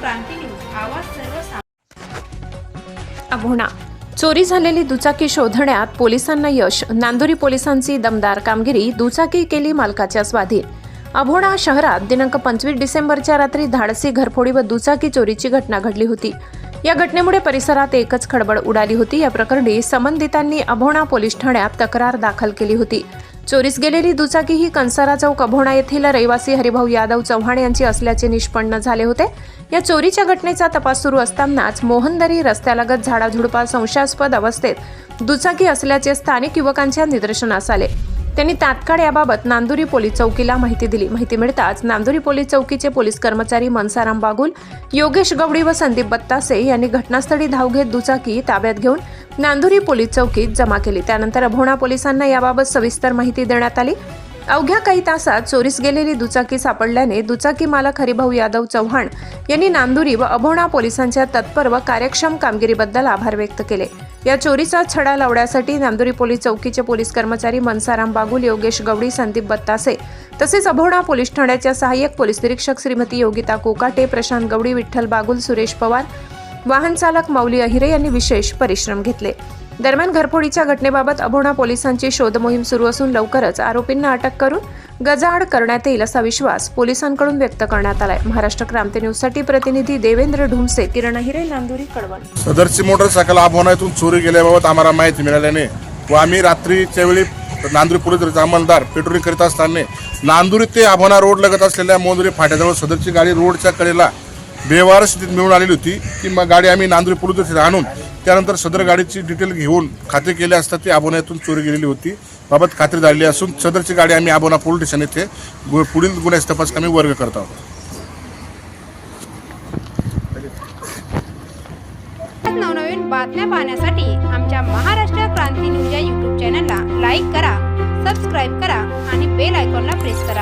क्रांती news आवाज चोरी झालेली दुचाकी शोधण्यात पोलिसांना यश. नांदुरी पोलिसांची दमदार कामगिरी दुचाकी केली मालकाच्या स्वाधीन. अभोणा शहरात दिनांक पंचवीस डिसेंबरच्या रात्री धाडसी घरफोडी व दुचाकी चोरीची घटना घडली होती. या घटनेमुळे परिसरात एकच खडबड उडाली होती. या प्रकरणी संबंधितांनी अभोणा पोलीस ठाण्यात तक्रार दाखल केली होती. चोरीस गेलेली दुचाकी ही कंसारा चौक अभोणा येथील रहिवासी हरिभाऊ यादव चव्हाण यांची असल्याचे निष्पन्न झाले होते. या चोरीच्या घटनेचा तपास सुरू असतानाच मोहनदरी रस्त्यालगत झाडाझुडपा संशयास्पद अवस्थेत दुचाकी असल्याचे स्थानिक युवकांच्या निदर्शनास आले. त्यांनी तात्काळ याबाबत नांदुरी पोलीस चौकीला माहिती दिली. माहिती मिळताच नांदुरी पोलीस चौकीचे पोलीस कर्मचारी मनसाराम बागुल योगेश गवडी व संदीप बत्तासे यांनी घटनास्थळी धाव घेत दुचाकी ताब्यात घेऊन नांदुरी पोलीस चौकीत जमा केली. त्यानंतर अभोणा पोलिसांना याबाबत सविस्तर माहिती देण्यात आली. अवघ्या काही तासात चोरीस गेलेली दुचाकी सापडल्याने दुचाकी मालक हरिभाऊ यादव चव्हाण यांनी नांदुरी व अभोणा पोलिसांच्या तत्पर व कार्यक्षम कामगिरीबद्दल आभार व्यक्त केले. या चोरीचा छडा लावण्यासाठी नांदुरी पोलीस चौकीचे पोलीस कर्मचारी मनसाराम बागुल योगेश गवडी संदीप बत्तासे तसेच अभोणा पोलीस ठाण्याच्या सहाय्यक पोलीस निरीक्षक श्रीमती योगिता कोकाटे प्रशांत गवडी विठ्ठल बागुल सुरेश पवार वाहन चालक मौली अहिरे यांनी विशेष परिश्रम घेतले. दरम्यान घरफोडीच्या घटनेबाबत अभोणा पोलिसांची शोध मोहीम सुरू असून लवकरच आरोपींना अटक करून गजाआड करण्यात येईल असा विश्वास पोलिसांकडून व्यक्त करण्यात आलाय. महाराष्ट्र क्रांती न्यूजसाठी प्रतिनिधी देवेंद्र ढुमसे किरण हिरे नांदुरी कळवण. सदरची मोटरसायकल आभोनातून चोरी गेल्याबाबत आम्हाला माहिती मिळाल्याने व आम्ही रात्रीच्या वेळी नांदुरी पोलीस अंमलदार पेट्रोलिंग करीत असताना नांदुरी ते आभोना रोड लगत असलेल्या मोंदुरी फाट्याजवळ सदरची गाडी रोडच्या कडेला बेवार स्थितीत मिळून आलेली होती ती मग गाडी आम्ही नांदुरी पोलीस आणून त्यानंतर सदर गाडीची डिटेल घेऊन खात्री केले असता ती आबोण्यातून चोरी गेलेली होती. बाबत खात्री झालेली असून सदरची गाडी आम्ही आबोना पोलीस स्टेशन येथे गु- पुढील गुन्ह्याचा तपास आम्ही वर्ग करत आहोत. नवनवीन बातम्या पाहण्यासाठी आमच्या महाराष्ट्र क्रांती न्यूज या यूट्यूब चॅनलला लाईक करा सबस्क्राईब करा आणि बेल आयकॉनला प्रेस करा.